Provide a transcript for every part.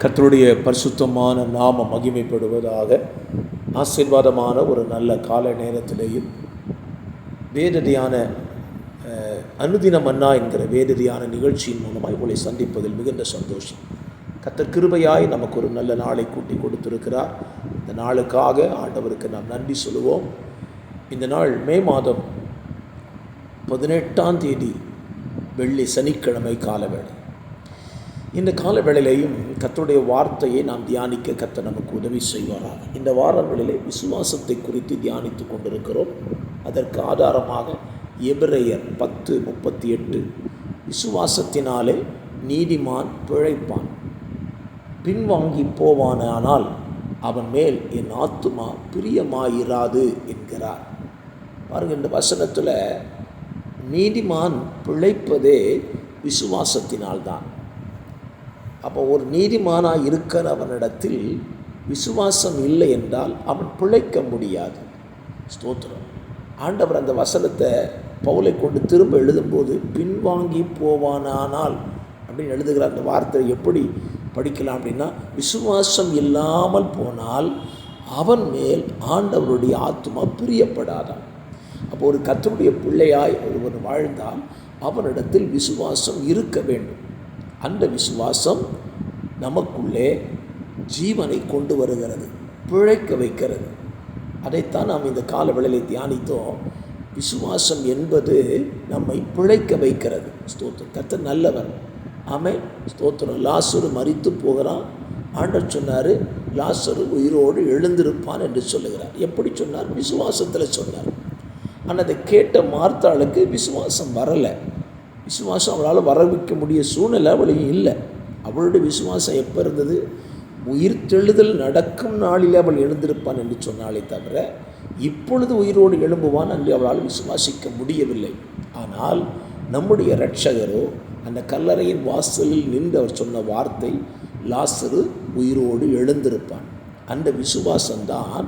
கத்தருடைய பரிசுத்தமான நாம மகிமைப்படுவதாக ஆசீர்வாதமான ஒரு நல்ல கால நேரத்திலேயும் வேததியான அனுதின மன்னா என்கிற வேததியான நிகழ்ச்சியின் மூலமாக உங்களை சந்திப்பதில் மிகுந்த சந்தோஷம். கத்தர் கிருபையாய் நமக்கு ஒரு நல்ல நாளை கூட்டி கொடுத்திருக்கிறார். இந்த நாளுக்காக ஆண்டவருக்கு நாம் நன்றி சொல்லுவோம். இந்த நாள் மே மாதம் பதினெட்டாம் தேதி வெள்ளி சனிக்கிழமை காலவேளை. இந்த கால வேளையிலையும் கத்தருடைய வார்த்தையை நாம் தியானிக்க கத்த நமக்கு உதவி செய்வாராக. இந்த வாரங்களிலே விசுவாசத்தை குறித்து தியானித்து கொண்டிருக்கிறோம். அதற்கு ஆதாரமாக எபிரேயர் பத்து முப்பத்தி எட்டு. விசுவாசத்தினாலே நீதிமான் பிழைப்பான். பின்வாங்கி போவானானால் அவன் மேல் என் ஆத்துமா பிரியமாயிராது என்கிறார். பாருங்க இந்த வசனத்தில் நீதிமான் பிழைப்பதே விசுவாசத்தினால்தான். அப்போ ஒரு நீதிமானாக இருக்கிறவனிடத்தில் விசுவாசம் இல்லை என்றால் அவன் பிழைக்க முடியாது. ஸ்தோத்திரம். ஆண்டவர் அந்த வசனத்தை பவுலை கொண்டு திரும்ப எழுதும்போது பின்வாங்கி போவானானால் அப்படின்னு எழுதுகிற அந்த வார்த்தை எப்படி படிக்கலாம் அப்படின்னா விசுவாசம் இல்லாமல் போனால் அவன் மேல் ஆண்டவருடைய ஆத்மா பிரியப்படாதான் அப்போ ஒரு கத்தருடைய பிள்ளையாய் ஒருவன் வாழ்ந்தால் அவனிடத்தில் விசுவாசம் இருக்க வேண்டும். அந்த விசுவாசம் நமக்குள்ளே ஜீவனை கொண்டு வருகிறது பிழைக்க வைக்கிறது. அதைத்தான் நாம் இந்த கால வேளையில் தியானித்தோம். விசுவாசம் என்பது நம்மை பிழைக்க வைக்கிறது. ஸ்தோத்திரம். கத்த நல்லவர். ஆமென். ஸ்தோத்திரம். லாசுரு மறித்து போகிறான். ஆண்டர் சொன்னார் லாசரு உயிரோடு எழுந்திருப்பான் என்று சொல்லுகிறார். எப்படி சொன்னார்? விசுவாசத்தில் சொன்னார். ஆனால் அதை கேட்ட மார்த்தாளுக்கு விசுவாசம் வரலை. விசுவாசம் அவளால் வர வைக்க முடிய சூழ்நிலை அவளையும் இல்லை. அவளுடைய விசுவாசம் எப்போ இருந்தது? உயிர் தெழுதல் நடக்கும் நாளில் அவள் எழுந்திருப்பான் என்று சொன்னாலே தவிர இப்பொழுது உயிரோடு எழும்புவான் என்று அவளால் விசுவாசிக்க முடியவில்லை. ஆனால் நம்முடைய இரட்சகரோ அந்த கல்லறையின் வாசலில் நின்று அவர் சொன்ன வார்த்தை லாசரு உயிரோடு எழுந்திருப்பான். அந்த விசுவாசம்தான்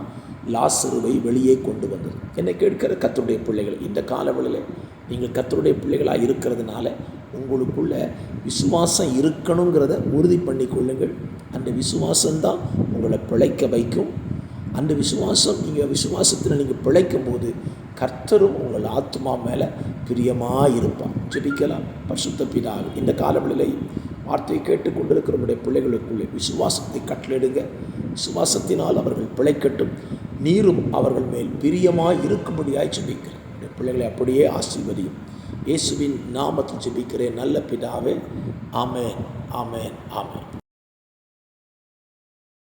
லாசருவை வெளியே கொண்டு வந்தது. என்னை கேட்கிற கத்துடைய பிள்ளைகள் இந்த காலவெளியில் நீங்கள் கத்தருடைய பிள்ளைகளாக இருக்கிறதுனால உங்களுக்குள்ள விசுவாசம் இருக்கணுங்கிறத உறுதி பண்ணி கொள்ளுங்கள் அந்த விசுவாசம்தான் உங்களை பிழைக்க வைக்கும். அந்த விசுவாசம் நீங்கள் விசுவாசத்தில் நீங்கள் பிழைக்கும் போது கர்த்தரும் உங்கள் ஆத்மா மேலே பிரியமாக இருப்பான் ஜெபிக்கலாம். பரிசுத்த பிதாகும் இந்த காலவெளியில் வார்த்தையை கேட்டுக்கொண்டிருக்கிற நம்முடைய பிள்ளைகளுக்குள்ளே விசுவாசத்தை கட்டளிடுங்க விசுவாசத்தினால் அவர்கள் பிழைக்கட்டும். நீரும் அவர்கள் மேல் பிரியமாக இருக்கும்படியாய் ஜெபிக்கிறேன் பிள்ளைகளை அப்படியே ஆசீர்வதியும். இயேசுவின் நாமத்தில் ஜெபிக்கிறேன். நல்ல பிதாவே ஆமேன் ஆமேன் ஆமேன்.